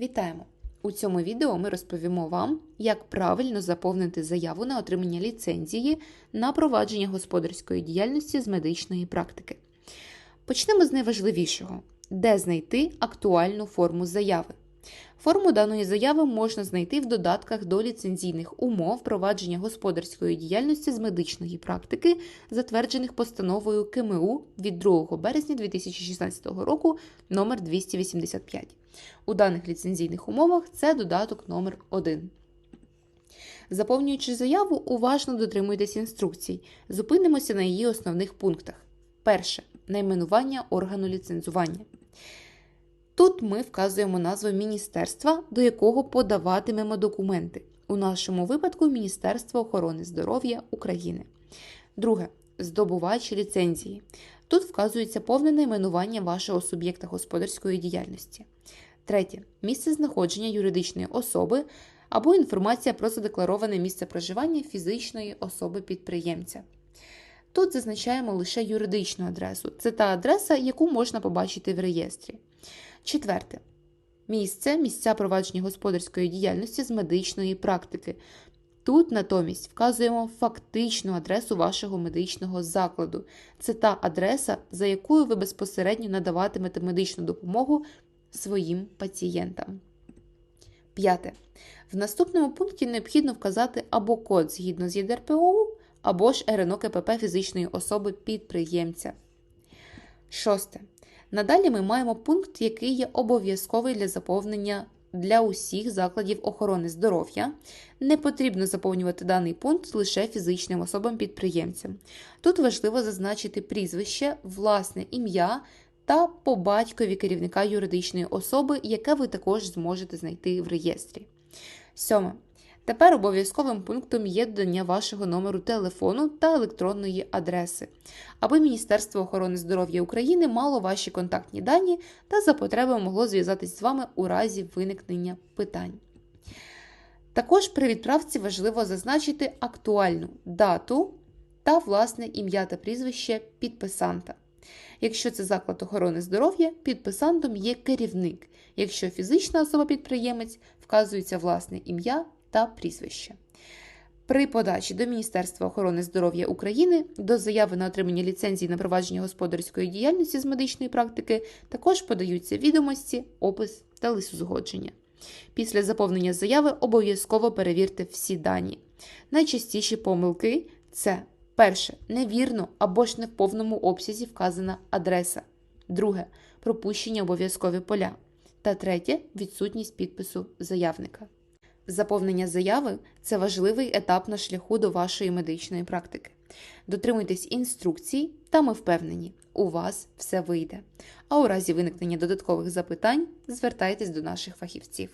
Вітаємо! У цьому відео ми розповімо вам, як правильно заповнити заяву на отримання ліцензії на провадження господарської діяльності з медичної практики. Почнемо з найважливішого: де знайти актуальну форму заяви. Форму даної заяви можна знайти в додатках до ліцензійних умов провадження господарської діяльності з медичної практики, затверджених постановою КМУ від 2 березня 2016 року номер 285. У даних ліцензійних умовах це додаток номер 1. Заповнюючи заяву, уважно дотримуйтесь інструкцій. Зупинимося на її основних пунктах. Перше. Найменування органу ліцензування. Тут ми вказуємо назву міністерства, до якого подаватимемо документи. У нашому випадку Міністерство охорони здоров'я України. Друге. Здобувач ліцензії. Тут вказується повне найменування вашого суб'єкта господарської діяльності. Третє. Місце знаходження юридичної особи або інформація про задеклароване місце проживання фізичної особи-підприємця. Тут зазначаємо лише юридичну адресу. Це та адреса, яку можна побачити в реєстрі. Четверте. Місце місця провадження господарської діяльності з медичної практики. Тут натомість вказуємо фактичну адресу вашого медичного закладу. Це та адреса, за якою ви безпосередньо надаватимете медичну допомогу своїм пацієнтам. П'яте. В наступному пункті необхідно вказати або код згідно з ЄДРПОУ, або ж РНО КПП фізичної особи підприємця. Шосте. Надалі ми маємо пункт, який є обов'язковий для заповнення для усіх закладів охорони здоров'я. Не потрібно заповнювати даний пункт лише фізичним особам-підприємцям. Тут важливо зазначити прізвище, власне ім'я та по батькові керівника юридичної особи, яке ви також зможете знайти в реєстрі. Сьоме. Тепер обов'язковим пунктом є додання вашого номеру телефону та електронної адреси, аби Міністерство охорони здоров'я України мало ваші контактні дані та за потреби могло зв'язатись з вами у разі виникнення питань. Також при відправці важливо зазначити актуальну дату та власне ім'я та прізвище підписанта. Якщо це заклад охорони здоров'я, підписантом є керівник. Якщо фізична особа-підприємець, вказується власне ім'я та прізвище. При подачі до Міністерства охорони здоров'я України до заяви на отримання ліцензії на провадження господарської діяльності з медичної практики також подаються відомості, опис та лисузгодження. Після заповнення заяви обов'язково перевірте всі дані. Найчастіші помилки це перше невірно або ж не в повному обсязі вказана адреса, друге пропущення обов'язкові поля. Та третє відсутність підпису заявника. Заповнення заяви це важливий етап на шляху до вашої медичної практики. Дотримуйтесь інструкцій, та ми впевнені, у вас все вийде. А у разі виникнення додаткових запитань звертайтесь до наших фахівців.